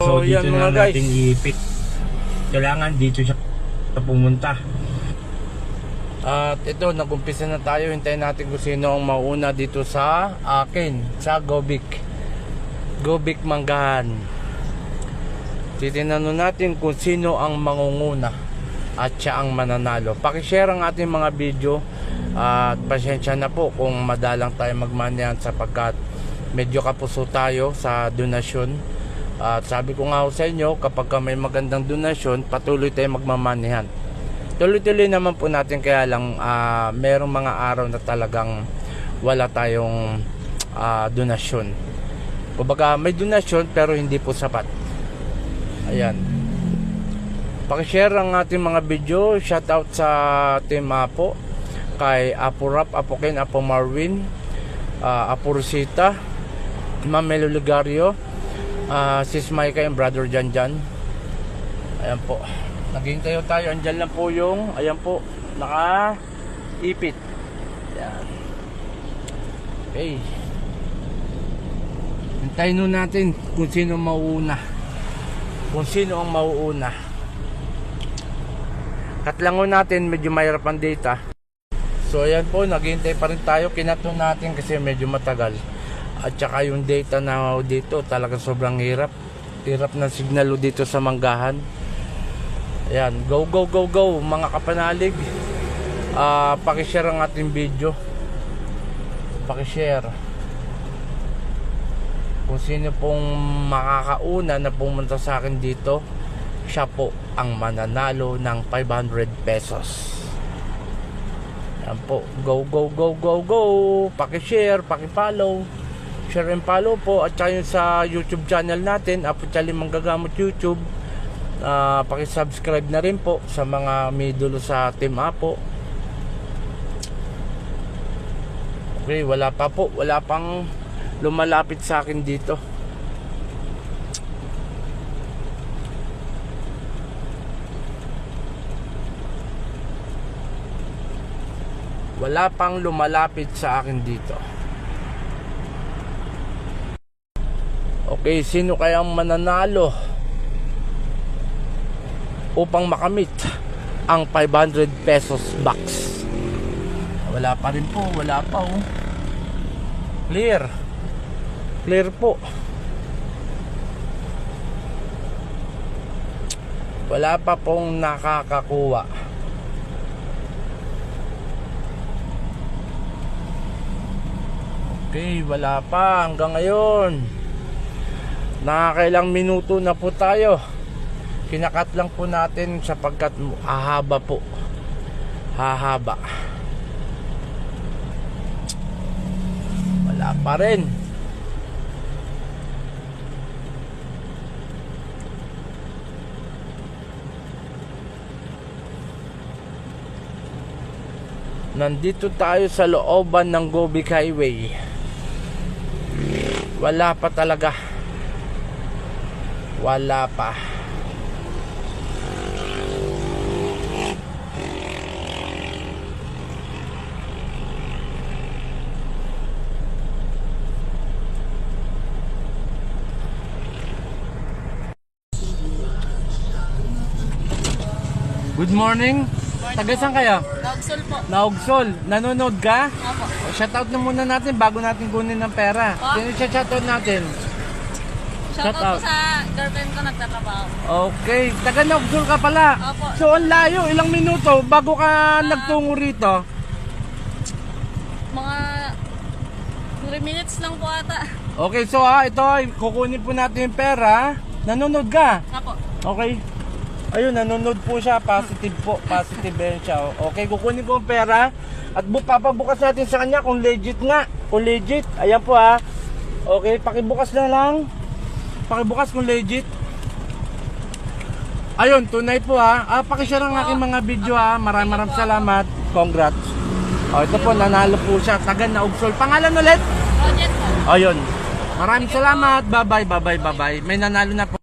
So, yan dito mga na guys. natin iipit. Kailangan dito siya pumunta. At ito, nag-umpisa na tayo. Hintayin natin kung sino ang mauna dito sa akin, sa Gobik. Gobik Manggahan. Titingnan nun natin kung sino ang mangunguna at siya ang mananalo. Pakishare ang ating mga video at pasensya na po kung madalang tayo magmanyan sapagkat medyo kapuso tayo sa donasyon. At sabi ko nga sa inyo, kapag ka may magandang donasyon, patuloy tayo magmamanihan. Tuloy-tuloy naman po natin kaya lang ah, merong mga araw na talagang wala tayong ah, donasyon. Kumbaga may donasyon pero hindi po sapat. Ayan. Pakishare ang ating mga video. Shout out sa Team Apo. Kay Apo Rap, Apo Ken, Apo Marwin, ah, Apo Rosita, Ma'am Melo Ligario, ah, Sis Maika and Brother Jan Jan. Ayan po. Naghihintay ho tayo. Andyan lang po yung, ayan po, naka-ipit. Ayan. Okay. Hintayin nun natin kung sino mauuna. Kung sino ang mauuna. Katlangon natin, medyo mahirap ang data. So ayan po, naghihintay pa rin tayo. Kinato natin kasi medyo matagal. At saka yung data na dito, talaga sobrang hirap. Hirap ng signal dito sa manggahan. Ayan, go go go go mga kapanalig. Ah, paki-share ang ating video. Paki-share. Kung sino pong makakauna na pumunta sa akin dito, siya po ang mananalo ng 500 pesos. Yan po. Go, go, go, go, go. Paki-share, paki-follow. Share and follow po. At saka yun sa YouTube channel natin, Apo Chali Manggagamot YouTube. Ah, paki-subscribe na rin po sa mga may dulo sa Team Apo. Okay, wala pa po. Wala pang lumalapit sa akin dito. Wala pang lumalapit sa akin dito. Okay, sino kaya ang mananalo upang makamit ang 500 pesos box? Wala pa rin po, wala pa oh. Clear. Clear po. Wala pa pong nakakakuha. Okay, wala pa hanggang ngayon. Nakakailang minuto na po tayo. Kinakat lang po natin sapagkat hahaba po. Hahaba. Wala pa rin. Nandito tayo sa looban ng Gobic Highway. Wala pa talaga. Wala pa. Good morning. Taga saan kayo? Nagsol po. Naugsol. Nanonood ka? Opo. Shoutout na muna natin bago natin kunin ng pera. Ah. Sino shoutout natin? Shout out out. po sa girlfriend ko nagtatrabaho. Okay, taga Naugsol ka pala. Opo. So ang layo, ilang minuto bago ka nagtungo rito? Mga 3 minutes lang po ata. Okay, so ha, ito ay kukunin po natin yung pera. Nanonood ka? Apo. Okay. Ayun, nanonood po siya. Positive po. Positive yan siya. Okay, kukunin ko ang pera. At bu papabukas natin sa kanya kung legit nga. Kung legit. Ayan po ha. Okay, pakibukas na lang. Pakibukas kung legit. Ayun, tunay po ha. Ah, pakishare ang aking mga video ha. Maraming maraming salamat. Congrats. Oh, ito po, nanalo po siya. Taga na Ugsol. Pangalan ulit? Project po. Ayun. Maraming salamat. Bye-bye, bye-bye, bye-bye. May nanalo na po.